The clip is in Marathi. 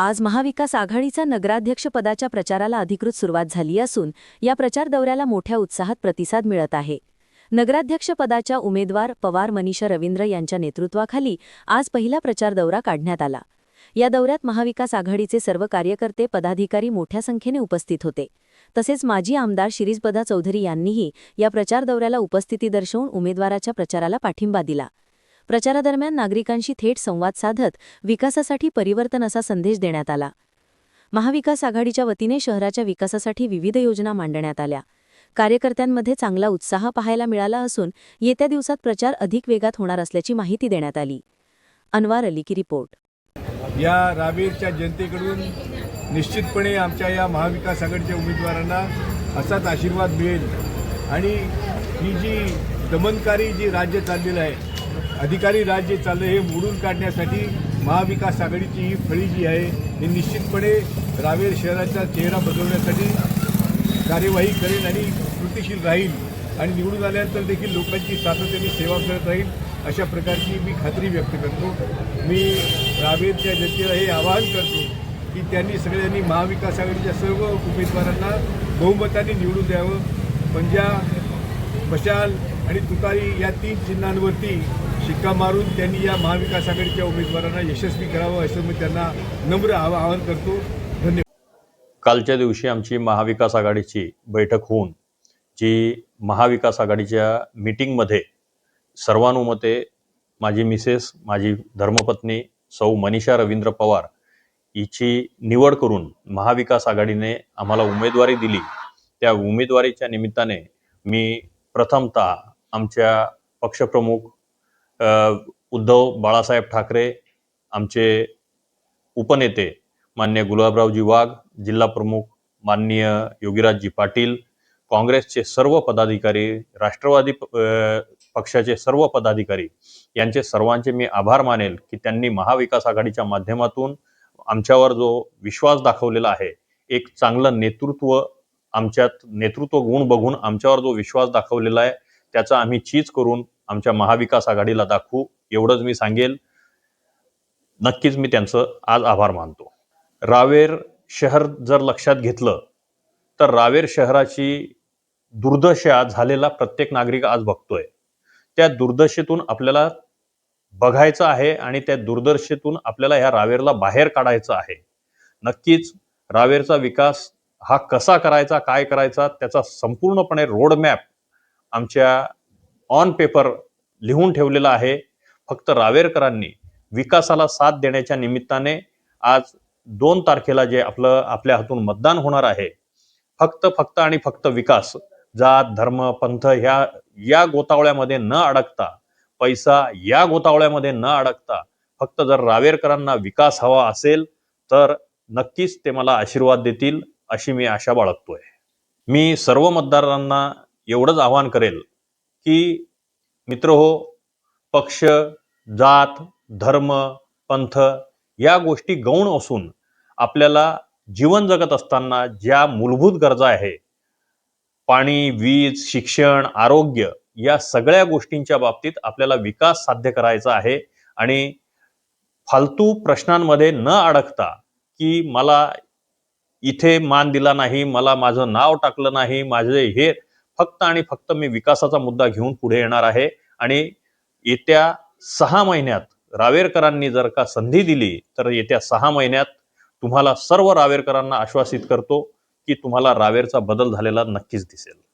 आज महाविकास आघाडीचा नगराध्यक्षपदाच्या प्रचाराला अधिकृत सुरुवात झाली असून या प्रचार दौऱ्याला मोठ्या उत्साहात प्रतिसाद मिळत आहे. नगराध्यक्षपदाच्या उमेदवार पवार मनीषा रवींद्र यांच्या नेतृत्वाखाली आज पहिला प्रचार दौरा काढण्यात आला. या दौऱ्यात महाविकास आघाडीचे सर्व कार्यकर्ते पदाधिकारी मोठ्या संख्येने उपस्थित होते. तसेच माजी आमदार शिरीषपदा चौधरी यांनीही या प्रचार दौऱ्याला उपस्थिती दर्शवून उमेदवाराच्या प्रचाराला पाठिंबा दिला. प्रचारादरम्यान नागरिकांशी थेट संवाद साधत विकासासाठी परिवर्तन असा संदेश देण्यात आला. महाविकास आघाडीच्या वतीने शहराच्या विकासासाठी विविध योजना मांडण्यात आल्या. कार्यकर्त्यांमध्ये चांगला उत्साह पाहायला मिळाला असून येत्या दिवसात प्रचार अधिक वेगात होणार असल्याची माहिती देण्यात आली. अनवार अली की रिपोर्ट. या राबीरच्या जनतेकडून निश्चितपणे आमच्या या महाविकास आघाडीच्या उमेदवारांना असाच आशीर्वाद मिळेल. आणि ही जी दमनकारी जी राज्य चाललेलं आहे अधिकारी राज्य चाललं हे मोडून काढण्यासाठी महाविकास आघाडीची ही फळी जी आहे ही निश्चितपणे रावेर शहराचा चेहरा बदलण्यासाठी कार्यवाही करेल आणि कृतीशील राहील आणि निवडून आल्यानंतर देखील लोकांची सातत्याने सेवा करत राहील अशा प्रकारची मी खात्री व्यक्त करतो. मी रावेरच्या जनतेला हे आवाहन करतो की त्यांनी सगळ्यांनी महाविकास आघाडीच्या सर्व उमेदवारांना बहुमताने निवडून द्यावं. पंजा मशाल आणि तुतारी या तीन चिन्हांवरती शिक्का मारून त्यांनी या महाविकास आघाडीच्या उमेदवारांना यशस्वी करावं असं मी त्यांना नम्र आवाहन करतो. धन्यवाद. कालच्या दिवशी आमची महाविकास आघाडीची बैठक होऊन जी महाविकास आघाडीच्या मीटिंगमध्ये सर्वानुमते माझी मिसेस माझी धर्मपत्नी सौ मनीषा रवींद्र पवार हिची निवड करून महाविकास आघाडीने आम्हाला उमेदवारी दिली. त्या उमेदवारीच्या निमित्ताने मी प्रथमतः आमच्या पक्षप्रमुख उद्धव बाळासाहेब ठाकरे आमचे उपनेते मान्य गुलाबरावजी वाघ जिल्हा प्रमुख माननीय योगीराजजी पाटील काँग्रेसचे सर्व पदाधिकारी राष्ट्रवादी प- पक्षाचे सर्व पदाधिकारी यांचे सर्वांचे मी आभार मानेल की त्यांनी महाविकास आघाडीच्या माध्यमातून आमच्यावर जो विश्वास दाखवलेला आहे एक चांगलं नेतृत्व आमच्यात नेतृत्व गुण बघून आमच्यावर जो विश्वास दाखवलेला आहे त्याचा आम्ही चीज करून आमच्या महाविकास आघाडीला दाखवू एवढंच मी सांगेल. नक्कीच मी त्यांचं आज आभार मानतो. रावेर शहर जर लक्षात घेतलं तर रावेर शहराची दुर्दशा झालेला प्रत्येक नागरिक आज बघतोय. त्या दुर्दशेतून आपल्याला बघायचं आहे आणि त्या दुर्दशेतून आपल्याला ह्या रावेरला बाहेर काढायचं आहे. नक्कीच रावेरचा विकास हा कसा करायचा काय करायचा त्याचा संपूर्णपणे रोडमॅप आमच्या ऑन पेपर लिहून ठेवलेला आहे. फक्त रावेरकरांनी विकासाला साथ देण्याच्या निमित्ताने आज दोन तारखेला जे आपलं आपल्या हातून मतदान होणार आहे फक्त फक्त आणि फक्त विकास जात धर्म पंथ ह्या या गोतावळ्यामध्ये न अडकता पैसा या गोतावळ्यामध्ये न अडकता फक्त जर रावेरकरांना विकास हवा असेल तर नक्कीच ते मला आशीर्वाद देतील अशी मी आशा बाळगतोय. मी सर्व मतदारांना एवढंच आवाहन करेल की मित्र हो पक्ष जात धर्म पंथ या गोष्टी गौण असून आपल्याला जीवन जगत असताना ज्या मूलभूत गरजा आहे पाणी वीज शिक्षण आरोग्य या सगळ्या गोष्टींच्या बाबतीत आपल्याला विकास साध्य करायचा आहे आणि फालतू प्रश्नांमध्ये न अडकता की मला इथे मान दिला नाही मला माझं नाव टाकलं नाही माझे हे फक्त आणि फक्त मी विकासाचा मुद्दा घेऊन पुढे येणार आहे. आणि येत्या सहा महिन्यात रावेरकरांनी जर का संधी दिली तर येत्या सहा महिन्यात तुम्हाला सर्व रावेरकरांना आश्वासित करतो की तुम्हाला रावेरचा बदल झालेला नक्कीच दिसेल.